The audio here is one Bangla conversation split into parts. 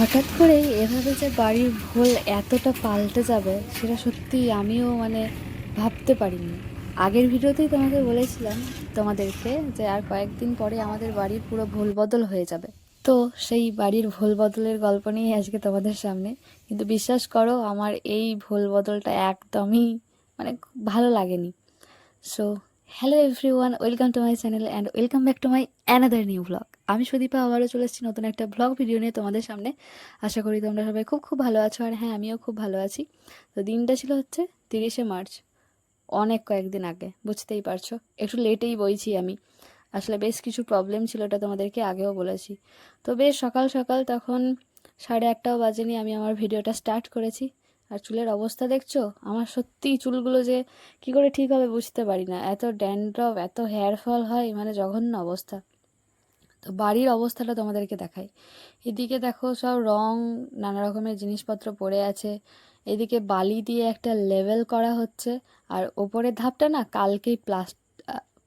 হঠাৎ করেই এভাবে যে বাড়ির ভোল এতটা পাল্টে যাবে, সেটা সত্যি আমিও মানে ভাবতে পারিনি। আগের ভিডিওতেই তোমাকে বলেছিলাম তোমাদেরকে যে আর কয়েকদিন পরে আমাদের বাড়ির পুরো ভোল বদল হয়ে যাবে। তো সেই বাড়ির ভোল বদলের গল্প নিয়ে আজকে তোমাদের সামনে। কিন্তু বিশ্বাস করো, আমার এই ভোল বদলটা একদমই মানে ভালো লাগেনি। So hello everyone welcome to my channel and welcome back to my another new blog আমি সুদীপা আবারও চলে এসেছি নতুন একটা ব্লগ ভিডিও নিয়ে তোমাদের সামনে। আশা করি তোমরা সবাই খুব খুব ভালো আছো আর হ্যাঁ আমিও খুব ভালো আছি। তো দিনটা ছিল হচ্ছে তিরিশে মার্চ, অনেক কয়েকদিন আগে, বুঝতেই পারছ। একটু লেটেই বইছি আমি। আসলে বেশ কিছু প্রবলেম ছিল, ওটা তোমাদেরকে আগেও বলেছি। তো বেশ সকাল সকাল তখন সাড়ে আটটাও বাজেনি আমি আমার ভিডিওটা স্টার্ট করেছি। আর চুলের অবস্থা দেখছ? আমার সত্যিই চুলগুলো যে কি করে ঠিক হবে বুঝতে পারি না। এত ড্যান্ড্রফ এত হেয়ার ফল হয় মানে জঘন্য অবস্থা। তো বাড়ির অবস্থাটা তোমাদেরকে দেখাই। এদিকে দেখো সব রং, নানা রকমের জিনিসপত্র পড়ে আছে। এদিকে বালি দিয়ে একটা লেভেল করা হচ্ছে। আর ওপরের ধাপটা না কালকেই প্লাস্ট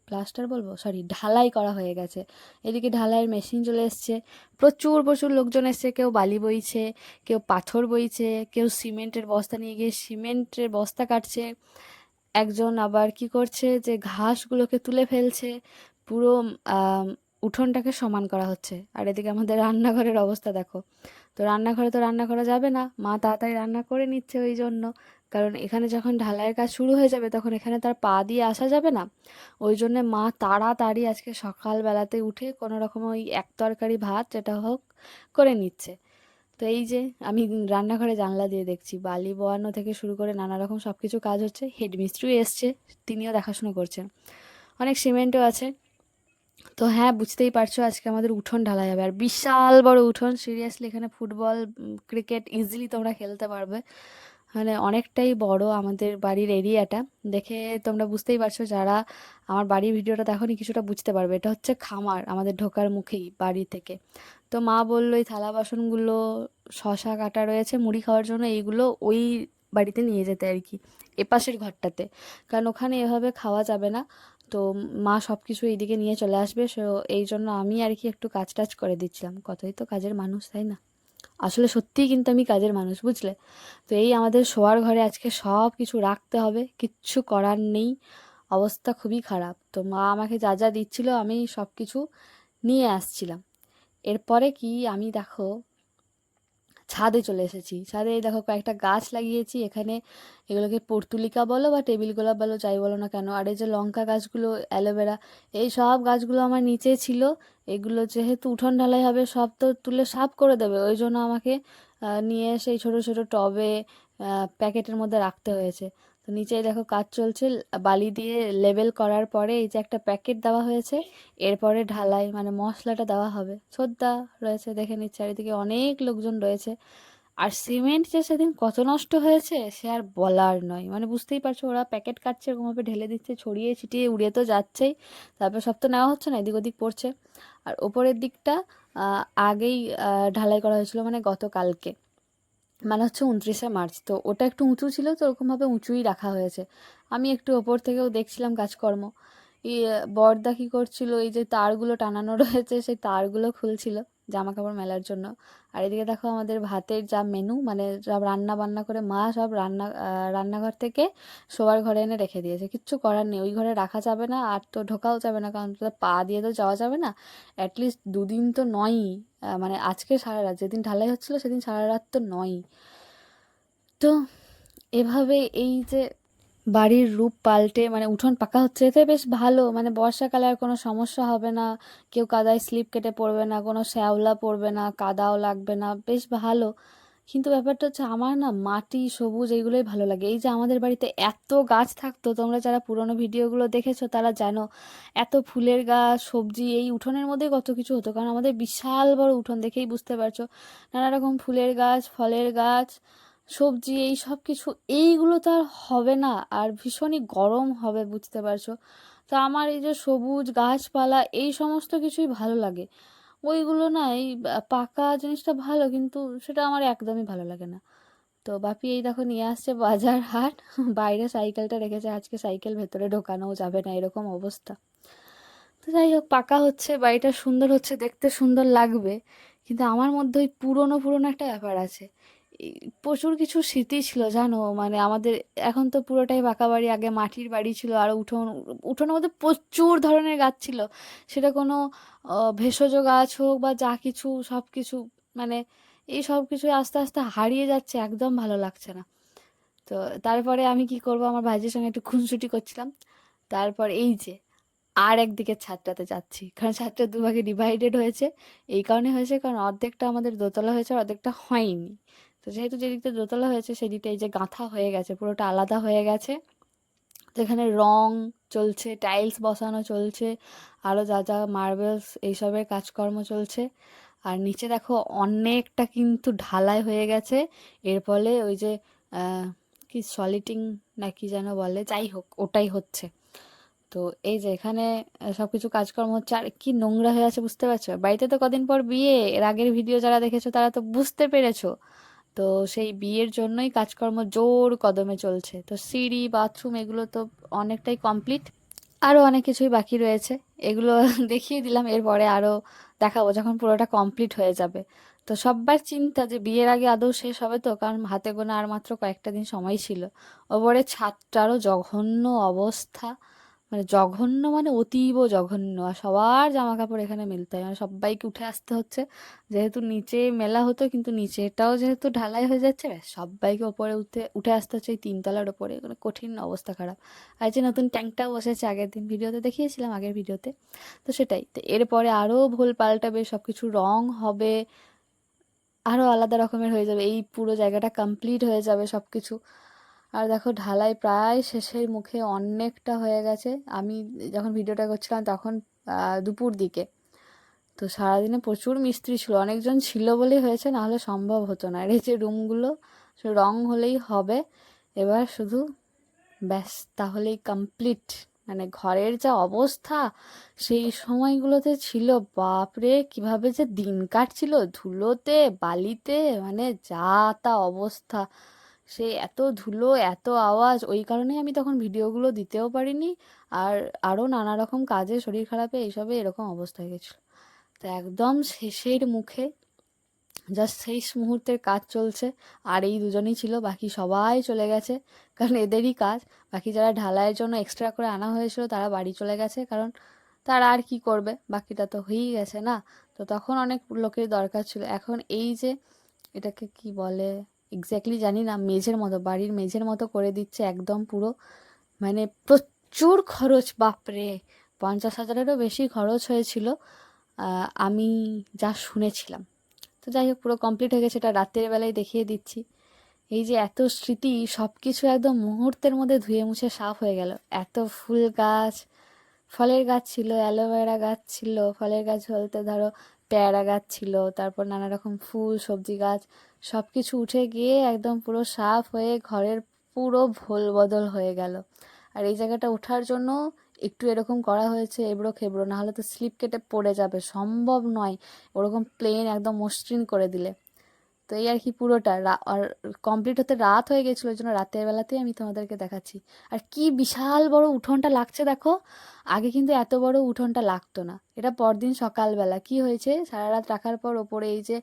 প্লাস্টার বলব? সরি, ঢালাই করা হয়ে গেছে। এদিকে ঢালাইয়ের মেশিন চলে এসছে। প্রচুর প্রচুর লোকজন এসছে। কেউ বালি বইছে, কেউ পাথর বইছে, কেউ সিমেন্টের বস্তা নিয়ে গিয়ে সিমেন্টের বস্তা কাটছে। একজন আবার কি করছে যে ঘাসগুলোকে তুলে ফেলছে। পুরো উঠোনটাকে সমান করা হচ্ছে। আর এদিকে আমাদের রান্নাঘরের অবস্থা দেখো। তো রান্নাঘরে তো রান্না করা যাবে না। মা তাড়াতাড়ি রান্না করে নিচ্ছে ওই জন্য। কারণ এখানে যখন ঢালাইয়ের কাজ শুরু হয়ে যাবে, তখন এখানে তার পা দিয়ে আসা যাবে না। ওই জন্য মা তাড়াতাড়ি আজকে সকালবেলাতে উঠে কোনো রকম ওই এক তরকারি ভাত, যেটা হোক, করে নিচ্ছে। তো এই যে আমি রান্নাঘরে জানলা দিয়ে দেখছি, বালি বোয়ানো থেকে শুরু করে নানা রকম সব কিছু কাজ হচ্ছে। হেডমিস্ত্রিও এসছে, তিনিও দেখাশুনো করছেন। অনেক সিমেন্টও আছে। তো হ্যাঁ বুঝতেই পারছ আজকে আমাদের উঠোন ঢালা যাবে আর বিশাল বড় উঠোন। সিরিয়াসলি এখানে ফুটবল ক্রিকেট ইজিলি তোমরা খেলতে পারবে। মানে অনেকটাই বড় আমাদের বাড়ির এরিয়াটা। দেখে তোমরা বুঝতেই পারছ যারা আমার বাড়ির ভিডিওটা দেখোনি কিছুটা বুঝতে পারবে। এটা হচ্ছে খামার আমাদের ঢোকার মুখেই বাড়ি থেকে। তো মা বলল, এই থালা বাসনগুলো, শশা কাটা রয়েছে, মুড়ি খাওয়ার জন্য এইগুলো ওই বাড়িতে নিয়ে যেতে আর কি, এপাশের ঘরটাতে। কারণ ওখানে এভাবে খাওয়া যাবে না। তো মা সব কিছু এইদিকে নিয়ে চলে আসবে সো এই জন্য আমি আর কি একটু কাজ টাজ করে দিচ্ছিলাম। কতই তো কাজের মানুষ, তাই না? আসলে সত্যিই কিন্তু আমি কাজের মানুষ, বুঝলে? তো এই আমাদের শোয়ার ঘরে আজকে সব কিছু রাখতে হবে, কিচ্ছু করার নেই। অবস্থা খুবই খারাপ। তো মা আমাকে যা যা দিচ্ছিল আমি সব কিছু নিয়ে আসছিলাম। এরপরে কি আমি দেখো ছাদে চলে এসেছি। ছাদে দেখো কয়েকটা গাছ লাগিয়েছি, এখানে এগুলোকে পর্তুলিকা বলো বা টেবিল গোলাপ বলো, যাই বলো না কেন, আর এই যে লঙ্কা গাছগুলো, অ্যালোভেরা, এই সব গাছগুলো আমার নিচে ছিল। এগুলো যেহেতু উঠোন ঢালাই হবে, সব তো তুলে সাফ করে দেবে, ওই জন্য আমাকে নিয়ে এসে এই ছোটো ছোটো টবে প্যাকেটের মধ্যে রাখতে হয়েছে। তো নিচে দেখো কাজ চলছে, বালি দিয়ে লেবেল করার পরে এই যে একটা প্যাকেট দেওয়া হয়েছে, এরপরে ঢালাই মানে মশলাটা দেওয়া হবে। শ্রদ্ধা রয়েছে, দেখে নিচ্ছে চারিদিকে অনেক লোকজন রয়েছে। আর সিমেন্ট যে সেদিন কত নষ্ট হয়েছে, সে আর বলার নয়। মানে বুঝতেই পারছ, ওরা প্যাকেট কাটছে, এরকমভাবে ঢেলে দিচ্ছে, ছড়িয়ে ছিটিয়ে উড়িয়ে তো যাচ্ছেই। তারপর সব তো নেওয়া হচ্ছে না, এদিক ওদিক পড়ছে। আর ওপরের দিকটা আগেই ঢালাই করা হয়েছিল মানে গতকালকে। মানে হচ্ছে উনত্রিশে মার্চ, তো ওটা একটু উঁচু ছিল, তো ওরকমভাবে উঁচুই রাখা হয়েছে। আমি একটু ওপর থেকেও দেখছিলাম কাজকর্ম। ইয়ে বর্দা কী করছিল, এই যে তারগুলো টানানো রয়েছে, সেই তারগুলো খুলছিল। জামা কাপড় মেলার জন্য। আর এদিকে দেখো আমাদের ভাতের যা মেনু মানে সব রান্না বান্না করে মা সব রান্না রান্নাঘর থেকে শোয়ার ঘরে এনে রেখে দিয়েছে। কিচ্ছু করার নেই, ওই ঘরে রাখা যাবে না আর তো ঢোকাও যাবে না, কারণ পা দিয়ে তো যাওয়া যাবে না। অ্যাটলিস্ট দুদিন তো নয়ই মানে আজকে সারা রাত, যেদিন ঢালাই হচ্ছিল সেদিন সারা রাত তো নয়ই। তো এভাবে এই যে বাড়ির রূপ পাল্টে মানে উঠোন পাকা হচ্ছে, এতে বেশ ভালো। মানে বর্ষাকালে আর কোনো সমস্যা হবে না। কেউ কাদায় স্লিপ কেটে পড়বে না, কোনো শ্যাওলা পড়বে না, কাদাও লাগবে না, বেশ ভালো। কিন্তু ব্যাপারটা হচ্ছে আমার না মাটি, সবুজ, এইগুলোই ভালো লাগে। এই যে আমাদের বাড়িতে এত গাছ থাকতো, তোমরা যারা পুরোনো ভিডিওগুলো দেখেছ তারা জানো, এত ফুলের গাছ, সবজি, এই উঠোনের মধ্যেই কত কিছু হতো। কারণ আমাদের বিশাল বড় উঠোন, দেখেই বুঝতে পারছ। নানা রকম ফুলের গাছ, ফলের গাছ সবজি, এই সব কিছু, এইগুলো তো আর হবে না। আর ভীষণই গরম হবে, বুঝতে পারছ? তো আমার এই যে সবুজ গাছপালা, এই সমস্ত কিছুই ভালো লাগে। ওইগুলো না, এই পাকা জিনিসটা ভালো, কিন্তু সেটা আমার একদমই ভালো লাগে না। তো বাপি, এই দেখো, নিয়ে আসছে বাজার হাট। বাইরে সাইকেলটা রেখেছে, আজকে সাইকেল ভেতরে ঢোকানোও যাবে না, এরকম অবস্থা। তো যাই হোক, পাকা হচ্ছে, বাড়িটা সুন্দর হচ্ছে, দেখতে সুন্দর লাগবে। কিন্তু আমার মধ্যে ওই পুরনো পুরনো একটা ব্যাপার আছে। প্রচুর কিছু স্মৃতি ছিল, জানো? মানে আমাদের এখন তো পুরোটাই পাকা বাড়ি, আগে মাটির বাড়ি ছিল, আর উঠোন, উঠোনের মধ্যে প্রচুর ধরনের গাছ ছিল। সেটা কোনো ভেষজ গাছ হোক বা যা কিছু, সব কিছু মানে এই সব কিছু আস্তে আস্তে হারিয়ে যাচ্ছে, একদম ভালো লাগছে না। তো তারপরে আমি কি করব? আমার ভাইজির সঙ্গে একটু খুনসুটি করছিলাম। তারপর এই যে, আর একদিকে ছাদটাতে যাচ্ছি। কারণ ছাদটা দুভাগে ডিভাইডেড হয়েছে। এই কারণে হয়েছে, কারণ অর্ধেকটা আমাদের দোতলা হয়েছে, আর অর্ধেকটা হয়নি। তো যেহেতু যেদিকটা দোতলা হয়েছে, সেদিকটা এই যে গাঁথা হয়ে গেছে, পুরোটা আলাদা হয়ে গেছে। যেখানে রং চলছে, টাইলস বসানো চলছে আরও যা যা মার্বেলস এইসবের কাজকর্ম চলছে। আর নিচে দেখো অনেকটা কিন্তু ঢালাই হয়ে গেছে, এর ফলে ওই যে কি সলিটিং না কি যেন বলে, যাই হোক, ওটাই হচ্ছে। তো এই যে এখানে সব কিছু কাজকর্ম হচ্ছে। আর কি নোংরা হয়ে আছে বুঝতে পারছ? বাড়িতে তো কদিন পর বিয়ে, এর আগের ভিডিও যারা দেখেছ তারা তো বুঝতে পেরেছ। তো সেই বিয়ের জন্যই কাজকর্ম জোর কদমে চলছে। তো সিঁড়ি, বাথরুম এগুলো তো অনেকটাই কমপ্লিট। আরও অনেক কিছুই বাকি রয়েছে। এগুলো দেখিয়ে দিলাম, এরপরে আরও দেখাবো যখন পুরোটা কমপ্লিট হয়ে যাবে। তো সব্বার চিন্তা যে বিয়ের আগে আদৌ শেষ হবে তো, কারণ হাতে গোনা আর মাত্র কয়েকটা দিন সময় ছিল। ওপরে ছাদটারও জঘন্য অবস্থা। মানে জঘন্য মানে অতীব জঘন্য। আর সবার জামা কাপড় এখানে মেলতে হয়। মানে সবাইকে উঠে আসতে হচ্ছে। যেহেতু নিচে মেলা হতো, কিন্তু নিচেটাও যেহেতু ঢালাই হয়ে যাচ্ছে সবাইকে ওপরে উঠে উঠে আসতে হচ্ছে এই তিনতলার ওপরে। মানে কঠিন অবস্থা খারাপ। আর যে নতুন ট্যাঙ্কটাও বসেছে আগের দিন ভিডিওতে দেখিয়েছিলাম আগের ভিডিওতে। তো সেটাই। তো এরপরে আরও ভুল পাল্টাবে সব কিছু রং হবে আরও আলাদা রকমের হয়ে যাবে। এই পুরো জায়গাটা কমপ্লিট হয়ে যাবে সব কিছু আর দেখো ঢালাই প্রায় শেষের মুখে অনেকটা হয়ে গেছে। আমি যখন ভিডিওটা করছিলাম তখন দুপুর দিকে। তো সারাদিনে প্রচুর মিস্ত্রি ছিল। অনেকজন ছিল বলেই হয়েছে না হলে সম্ভব হতো না। আর এই যে রুমগুলো রং হলেই হবে। এবার শুধু ব্যাস, তাহলেই কমপ্লিট মানে ঘরের যা অবস্থা, সেই সময়গুলোতে ছিল, বাপরে! কীভাবে যে দিন কাটছিল। ধুলোতে, বালিতে মানে যা তা অবস্থা। সে এত ধুলো, এত আওয়াজ, ওই কারণেই আমি তখন ভিডিওগুলো দিতেও পারিনি। আর আরও নানা রকম কাজে, শরীর খারাপে, এইসবে এরকম অবস্থা হয়ে গেছিল। তো একদম শেষের মুখে জাস্ট শেষ মুহূর্তের কাজ চলছে, আর এই দুজনই ছিল, বাকি সবাই চলে গেছে, কারণ এদেরই কাজ। বাকি যারা ঢালাইয়ের জন্য এক্সট্রা করে আনা হয়েছিল, তারা বাড়ি চলে গেছে, কারণ তারা আর কি করবে? বাকিটা তো হয়েই গেছে না? তো তখন অনেক লোকের দরকার ছিল। এখন এই যে, এটাকে কি বলে? এক্স্যাক্টলি জানি না, মেঝের মতো, বাড়ির মেঝের মতো করে দিচ্ছে একদম পুরো। মানে প্রচুর খরচ, বাপরে! পঞ্চাশ হাজারেরও বেশি খরচ হয়েছিল আমি যা শুনেছিলাম। তো যাই হোক, পুরো কমপ্লিট হয়ে গেছে, এটা রাতের বেলায় দেখিয়ে দিচ্ছি। এই যে এত স্মৃতি সব কিছু একদম মুহূর্তের মধ্যে ধুয়ে মুছে সাফ হয়ে গেল। এত ফুল গাছ ফলের গাছ ছিল অ্যালোভেরা গাছ ছিল, ফলের গাছ বলতে ধরো পেয়ারা গাছ ছিল, তারপর নানা রকম ফুল, সবজি গাছ সব কিছু উঠে গিয়ে একদম পুরো সাফ হয়ে ঘরের পুরো ভোল বদল হয়ে গেল। আর এই জায়গাটা ওঠার জন্য একটু এরকম করা হয়েছে, এবড়ো খেবড়ো, নাহলে তো স্লিপ কেটে পড়ে যাবে, সম্ভব নয়। ওরকম প্লেন একদম মসৃণ করে দিলে। তো এই আর কি পুরোটা আর কমপ্লিট হতে রাত হয়ে গেছিল ওই জন্য রাতের বেলাতেই আমি তোমাদেরকে দেখাচ্ছি। আর কি বিশাল বড় উঠোনটা লাগছে দেখো, আগে কিন্তু এত বড় উঠোনটা লাগতো না। এটা পরদিন সকালবেলা। কি হয়েছে? সারা রাত রাখার পর ওপরে এই যে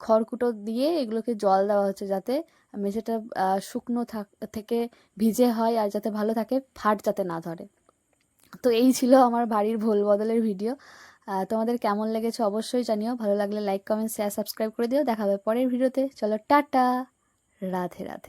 খড়কুটো দিয়ে এগুলোকে জল দেওয়া হচ্ছে যাতে মেঝেটা শুকনো থাক, থেকে ভিজে হয় আর যাতে ভালো থাকে, ফাট যাতে না ধরে। তো এই ছিল আমার বাড়ির ভোল বদলের ভিডিও। তোমাদের কেমন লেগেছে অবশ্যই জানিও। ভালো লাগলে লাইক কমেন্ট শেয়ার সাবস্ক্রাইব করে দিও। দেখা হবে পরের ভিডিওতে। চলো, টাটা। রাধে রাধে।